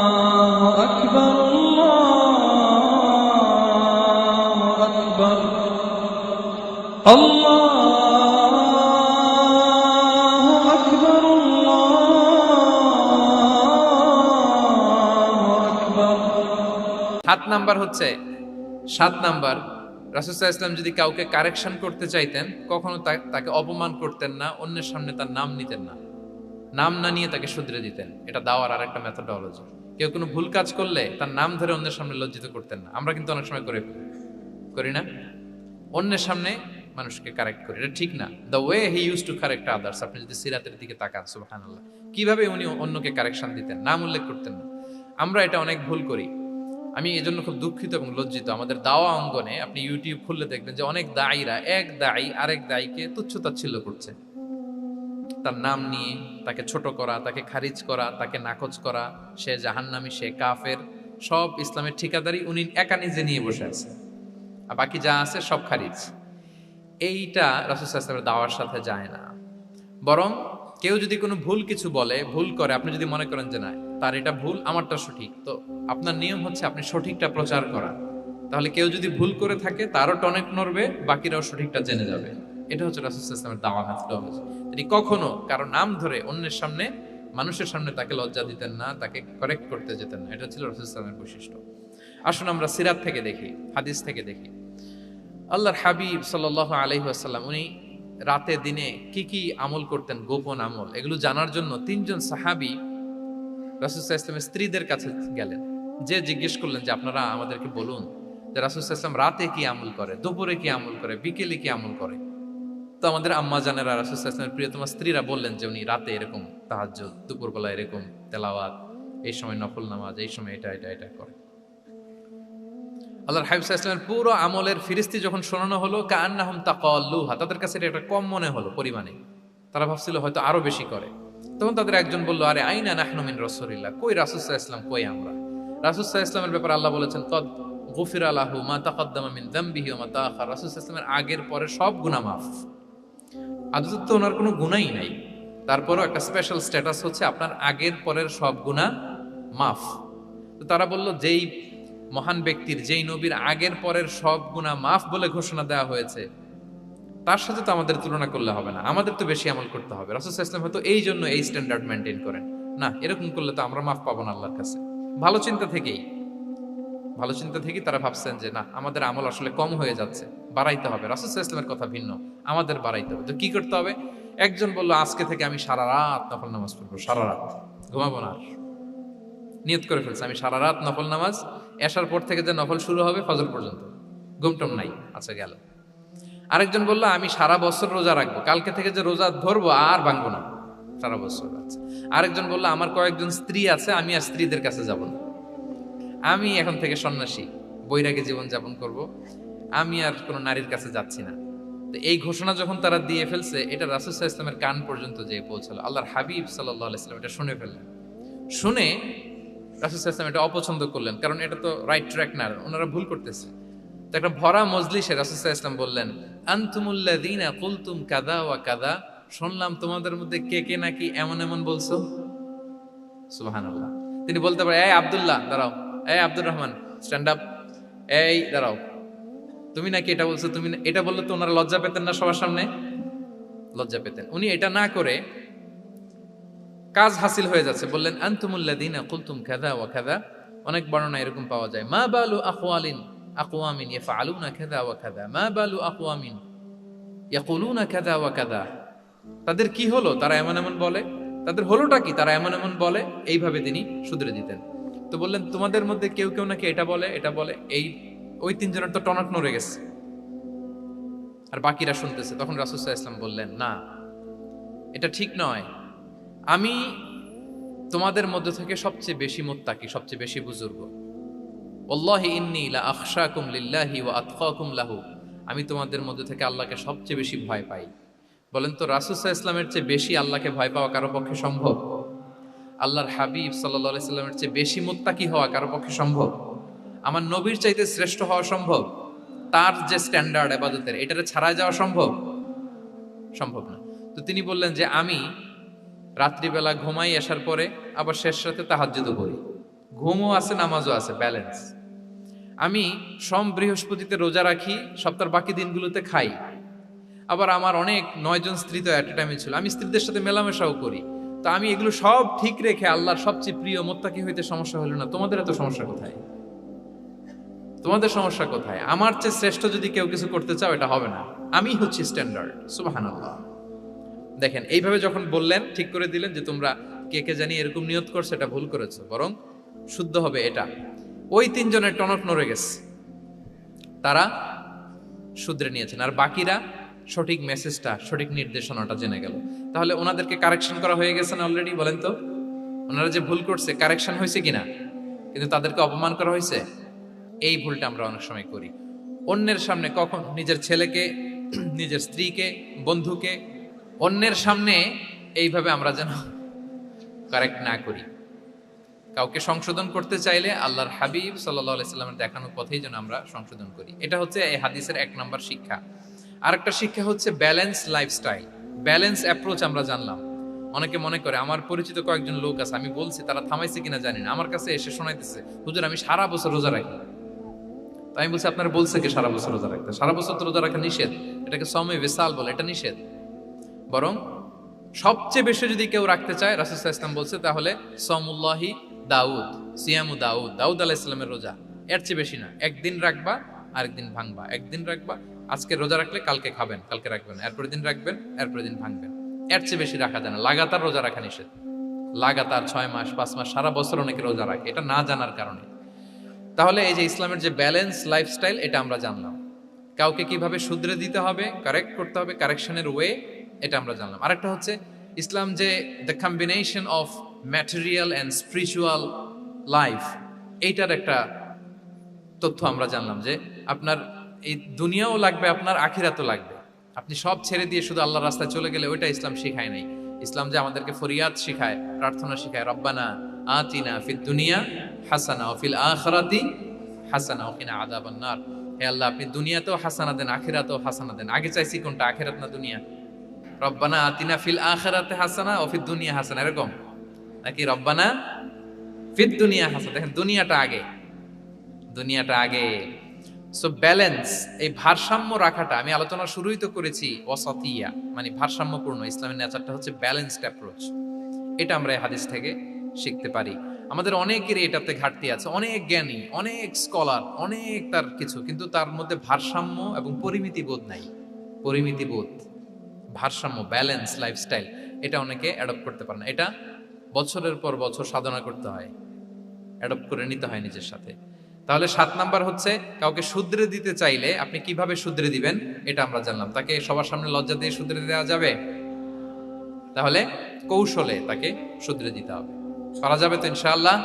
الله أكبر الله أكبر الله أكبر الله أكبر সাত নাম্বার হচ্ছে সাত নাম্বার রাসুসাহ যদি কাউকে কারেকশন করতে চাইতেন, কখনো তাকে অপমান করতেন না, অন্যের সামনে তার নাম নিতেন না। নাম না নিয়ে তাকে শুধরে দিতেন। এটা দেওয়ার আর একটা মেথোডোলজি কেউ কোনো ভুল কাজ করলে তার নাম ধরে অন্যের সামনে লজ্জিত করতেন না। আমরা কিন্তু অনেক সময় করে করি না? অন্যের সামনে মানুষকে কারেক্ট করি। এটা ঠিক না। The way he use to correct others আপনি যদি সিরাতের দিকে তাকান, সুবহানাল্লাহ। কীভাবে উনি অন্যকে কারেকশন দিতেন? নাম উল্লেখ করতেন না। আমরা এটা অনেক ভুল করি। আমি এই জন্য খুব দুঃখিত এবং লজ্জিত। আমাদের দাওয়া অঙ্গনে আপনি ইউটিউব খুললে দেখবেন যে অনেক দায়ীরা, এক দায়ী, আরেক দায়ীকে তুচ্ছ তাচ্ছিল্য করছে। তার নাম নিয়ে তাকে ছোট করা, তাকে খারিজ করা, তাকে নাকচ করা, সে জাহান্নামী, সে কাফের, সব ইসলামের ঠিকাদারি উনি একা নিজে নিয়ে বসে আছে। আর বাকি যা আছে সব খারিজ। এইটা রাসুসাল্লামের দাওয়ার সাথে যায় না। বরং কেউ যদি কোনো ভুল কিছু বলে, ভুল করে, আপনি যদি মনে করেন যে না তার এটা ভুল, আমারটা সঠিক। তো আপনার নিয়ম হচ্ছে আপনি সঠিকটা প্রচার করা। তাহলে কেউ যদি ভুল করে থাকে, তারও টনেক নড়বে, বাকিরাও সঠিকটা জেনে যাবে। এটা হচ্ছে রাসুসাল্লামের দাওয়া মেথডোলজি তিনি কখনো কারও নাম ধরে অন্যের সামনে, মানুষের সামনে তাকে লজ্জা দিতেন না, তাকে কারেক্ট করতে যেতেন না। এটা ছিল রাসুসাল্লামের বৈশিষ্ট্য। আসুন আমরা সিরাত থেকে দেখি, হাদিস থেকে দেখি। আল্লাহর হাবিব সাল আলহিহাসাল্লাম উনি রাতে, দিনে কি কি আমল করতেন? গোপন আমল। এগুলো জানার জন্য তিনজন সাহাবি ইসলামের স্ত্রীদের কাছে গেলেন। যে জিজ্ঞেস করলেন যে, আপনারা আমাদেরকে বলুন যে ইসলাম রাতে কি আমল করে, দুপুরে কি আমল করে, বিকেলে কি আমল করে? তো আমাদের আম্মা জানেরা রাসুসাহ ইসলামের প্রিয়তমা স্ত্রীরা বললেন যে, উনি রাতে এরকম তাহাজ দুপুরবেলা এরকম তেলাওয়াত, এই সময় নফল নামাজ, এই সময় এটা এটা এটা করে। আল্লাহর হাবিব ইসলামের পুরো আমলের ফিরিস্তি যখন শোনানো হলো কান্নাহম তাকাল্লুহা তাদের কাছে এটা একটা কম মনে হলো পরিমাণে। তারা ভাবছিল হয়তো আরও বেশি করে। তখন তাদের একজন বলল, আরে, আইনা নাহনু মিন রাসূলিল্লাহ। কই রাসূলুল্লাহ ইসলাম কই আমরা? রাসূলুল্লাহ ইসলামের ব্যাপারে আল্লাহ বলেছেন, কদ গুফির আলাহু মা তাকাদ্দামা মিন যামবিহি ওয়া মা তাআখার রাসূলুল্লাহ ইসলামের আগের পরে সব গুনাহ মাফ। আদতে তো ওনার কোনো গুনাহই নাই। তারপরও একটা স্পেশাল স্ট্যাটাস হচ্ছে আপনার আগের পরের সব গুনাহ মাফ। তো তারা বলল, যেই মহান ব্যক্তির, যেই নবীর আগের পরের সব গুণা মাফ বলে ঘোষণা দেওয়া হয়েছে তার সাথে তো আমাদের তুলনা করলে হবে না। আমাদের তো বেশি আমল করতে হবে। রাসুল ইসলাম হয়তো এই জন্য এই স্ট্যান্ডার্ড মেনটেন করেন। না, এরকম করলে তো আমরা মাফ পাবো না আল্লাহর কাছে। ভালো চিন্তা থেকেই, ভালো চিন্তা থেকেই তারা ভাবছেন যে, না, আমাদের আমল আসলে কম হয়ে যাচ্ছে। বাড়াইতে হবে। রাসুল ইসলামের কথা ভিন্ন। আমাদের বাড়াইতে হবে। তো কি করতে হবে? একজন বলল, আজকে থেকে আমি সারা রাত নফল নামাজ পড়ব, সারা রাত। ঘুমাবো না। নিয়ত করে ফেলছে, আমি সারা রাত নফল নামাজ এসার পর থেকে যে নফল শুরু হবে, ফজর পর্যন্ত। ঘুমটম নাই আচ্ছা গেল। আরেকজন বলল, আমি সারা বছর রোজা রাখব। কালকে থেকে যে রোজা ধরবো, আর ভাঙবো না। সারা বছর আচ্ছা। আরেকজন বলল, আমার কয়েকজন স্ত্রী আছে, আমি আর স্ত্রীদের কাছে যাব না। আমি এখন থেকে সন্ন্যাসী, বৈরাগী জীবন যাপন করব। আমি আর কোনো নারীর কাছে যাচ্ছি না। তো এই ঘোষণা যখন তারা দিয়ে ফেলছে, এটা রাসুসাহ ইসলামের কান পর্যন্ত যেয়ে পৌঁছালো। আল্লাহর হাবিব সাল্লাহ ইসলাম এটা শুনে ফেললেন। শুনে রাসুসাল্লাম এটা অপছন্দ করলেন, কারণ এটা তো রাইট ট্র্যাক না, ওনারা ভুল করতেছে। একটা ভরা মজলিসে রাসুসাহ ইসলাম বললেন আন্তুমুল্লাদিনা কুলতুম কাদা ওয়া কাদা শুনলাম, তোমাদের মধ্যে কে কে নাকি এমন এমন বলছো? সুবহানাল্লাহ। তিনি বলতে পারে এই আবদুল্লাহ, দাঁড়াও। এই আব্দুর রহমান স্ট্যান্ড আপ এই, দাঁড়াও। তুমি নাকি এটা বলছো? তুমি এটা বললে তো ওনারা লজ্জা পেতেন না সবার সামনে? লজ্জা পেতেন। উনি এটা না করে কাজ হাসিল হয়ে যাচ্ছে। বললেন আন্তুমুল্লাদিনা কুলতুম খাদা ওয়া খাদা অনেক বর্ণনা এরকম পাওয়া যায়। মা বালু আকওয়ালিন আকওয়ামিন ইয়াফআলুনা খাদা ওয়া খাদা মা বালু আকওয়ামিন ইয়াকুলুনা খাদা ওয়া খাদা তাদের কি হলো? তারা এমন এমন বলে? তাদের হলোটা কি? তারা এমন এমন বলে? এইভাবে তিনি শুধরে দিতেন। তো বললেন, তোমাদের মধ্যে কেউ কেউ নাকি এটা বলে এটা বলে? এই, ওই তিনজনের তো টনক নড়ে গেছে। আর বাকিরা শুনতেছে। তখন রাসুসাহ ইসলাম বললেন, না, এটা ঠিক নয়। আমি তোমাদের মধ্য থেকে সবচেয়ে বেশি মোত্তাকি, সবচেয়ে বেশি বুজুর্গ। ইন্নি লা লাহু। আমি তোমাদের মধ্যে থেকে আল্লাহকে সবচেয়ে বেশি ভয় পাই। বলেন তো রাসুসাহ ইসলামের চেয়ে বেশি আল্লাহকে ভয় পাওয়া কারও পক্ষে সম্ভব? আল্লাহর হাবিব সাল্লাহ সাল্লামের চেয়ে বেশি মোত্তাকি হওয়া কারও পক্ষে সম্ভব? আমার নবীর চাইতে শ্রেষ্ঠ হওয়া সম্ভব? তার যে স্ট্যান্ডার্ড আবাদতের, এটারে ছাড়াই যাওয়া সম্ভব? সম্ভব না। তো তিনি বললেন যে, আমি রাত্রিবেলা ঘুমাই আসার পরে আবার শেষ রাতে তাহাজ্জুদও করি। ঘুমও আছে, নামাজও আছে ব্যালেন্স আমি সোম বৃহস্পতিতে রোজা রাখি, সপ্তাহের বাকি দিনগুলোতে খাই। আবার আমার অনেক নয়জন স্ত্রী তো অ্যাট এ টাইমে ছিল, আমি স্ত্রীদের সাথে মেলামেশাও করি। তো আমি এগুলো সব ঠিক রেখে আল্লাহর সবচেয়ে প্রিয় মোত্তাকি হইতে সমস্যা হলো না। তোমাদের এত সমস্যা কোথায়? তোমাদের সমস্যা কোথায়? আমার চেয়ে শ্রেষ্ঠ যদি কেউ কিছু করতে চাও, এটা হবে না। আমি হচ্ছি স্ট্যান্ডার্ড সুবাহান দেখেন, এইভাবে যখন বললেন, ঠিক করে দিলেন যে তোমরা কে কে জানি এরকম নিয়ত করছ, এটা ভুল করেছ। বরং শুদ্ধ হবে এটা। ওই তিনজনের টনক নড়ে গেছে। তারা শুধরে নিয়েছেন। আর বাকিরা সঠিক মেসেজটা সঠিক নির্দেশনাটা জেনে গেল। তাহলে ওনাদেরকে কারেকশন করা হয়ে গেছে না অলরেডি বলেন তো? ওনারা যে ভুল করছে কারেকশন হয়েছে কিনা? কিন্তু তাদেরকে অপমান করা হয়েছে? এই ভুলটা আমরা অনেক সময় করি। অন্যের সামনে কখন নিজের ছেলেকে, নিজের স্ত্রীকে, বন্ধুকে, অন্যের সামনে এইভাবে আমরা যেন কারেক্ট না করি। কাউকে সংশোধন করতে চাইলে আল্লাহর হাবিব সাল্লাহ সাল্লামের দেখানো পথেই যেন আমরা সংশোধন করি। এটা হচ্ছে এই হাদিসের এক নম্বর শিক্ষা। আরেকটা শিক্ষা হচ্ছে ব্যালেন্স লাইফস্টাইল ব্যালেন্স অ্যাপ্রোচ আমরা জানলাম। অনেকে মনে করে, আমার পরিচিত কয়েকজন লোক আছে, আমি বলছি, তারা থামাইছে কিনা জানি না। আমার কাছে এসে শোনাইতেছে, হুজুর, আমি সারা বছর রোজা রাখি। তাই আমি বলছি, আপনার বলছে কি সারা বছর রোজা রাখতে? সারা বছর তো রোজা রাখা নিষেধ। এটাকে সময় বেসাল বলে, এটা নিষেধ। বরং সবচেয়ে বেশি যদি কেউ রাখতে চায় রাসুসাহ ইসলাম বলছে, তাহলে সমুল্লাহি দাউদ, সিয়ামু দাউদ দাউদ আলাহ ইসলামের রোজা। এর চেয়ে বেশি না। একদিন রাখবা, আরেকদিন ভাঙবা। একদিন রাখবা, আজকে রোজা রাখলে কালকে খাবেন, কালকে রাখবেন। এরপরের দিন রাখবেন, এরপরের দিন ভাঙবেন। এর চেয়ে বেশি রাখা যায় না। লাগাতার রোজা রাখা নিষেধ। লাগাতার ছয় মাস, পাঁচ মাস, সারা বছর অনেকে রোজা রাখে। এটা না জানার কারণে। তাহলে এই যে ইসলামের যে ব্যালেন্স লাইফস্টাইল এটা আমরা জানলাম। কাউকে কীভাবে শুধরে দিতে হবে কারেক্ট করতে হবে কারেকশনের ওয়ে এটা আমরা জানলাম। আরেকটা হচ্ছে, ইসলাম যে the combination of material and spiritual life এইটার একটা তথ্য আমরা জানলাম যে আপনার এই দুনিয়াও লাগবে, আপনার আখিরাতও লাগবে। আপনি সব ছেড়ে দিয়ে শুধু আল্লাহর রাস্তায় চলে গেলে ওইটা ইসলাম শিখায় নাই। ইসলাম যে আমাদেরকে ফরিয়াদ শিখায়, প্রার্থনা শিখায়, রব্বানা আতিনা ফিদ দুনিয়া হাসানা ফিল আখরাতি হাসানা ও কিনা আদাবান্নার হে আল্লাহ, আপনি দুনিয়াতেও হাসানা দেন, আখিরাতেও হাসানা দেন। আগে চাইছি কোনটা, আখিরাত না দুনিয়া? রব্বানা আতিনা ফিল আখিরাতে হাসানা ও ফিদ দুনিয়া হাসানা। এরকম? নাকি রব্বানা ফিদ দুনিয়া হাসানা। দেখেন, দুনিয়াটা আগে। দুনিয়াটা আগে। সো ব্যালেন্স এই ভারসাম্য রাখাটা আমি আলোচনা শুরুই তো করেছি অসতিয়া মানে ভারসাম্যপূর্ণ, ইসলামের নেচারটা হচ্ছে ব্যালেন্সড অ্যাপ্রোচ এটা আমরা এই হাদিস থেকে শিখতে পারি। আমাদের অনেকের এটাতে ঘাটতি আছে। অনেক জ্ঞানী, অনেক স্কলার অনেক তার কিছু, কিন্তু তার মধ্যে ভারসাম্য এবং পরিমিতি বোধ নাই। পরিমিতি বোধ, ভারসাম্য ব্যালেন্স লাইফস্টাইল এটা অনেকে অ্যাডপ্ট করতে পারে না। এটা বছরের পর বছর সাধনা করতে হয় অ্যাডপ্ট করে নিতে হয় নিজের সাথে। তাহলে সাত নাম্বার হচ্ছে, কাউকে শুদ্রে দিতে চাইলে আপনি কীভাবে শুদ্রে দিবেন? এটা আমরা জানলাম। তাকে সবার সামনে লজ্জা দিয়ে শুদ্রে দেওয়া যাবে? তাহলে কৌশলে তাকে শুদ্রে দিতে হবে। করা যাবে তো ইনশাআল্লাহ?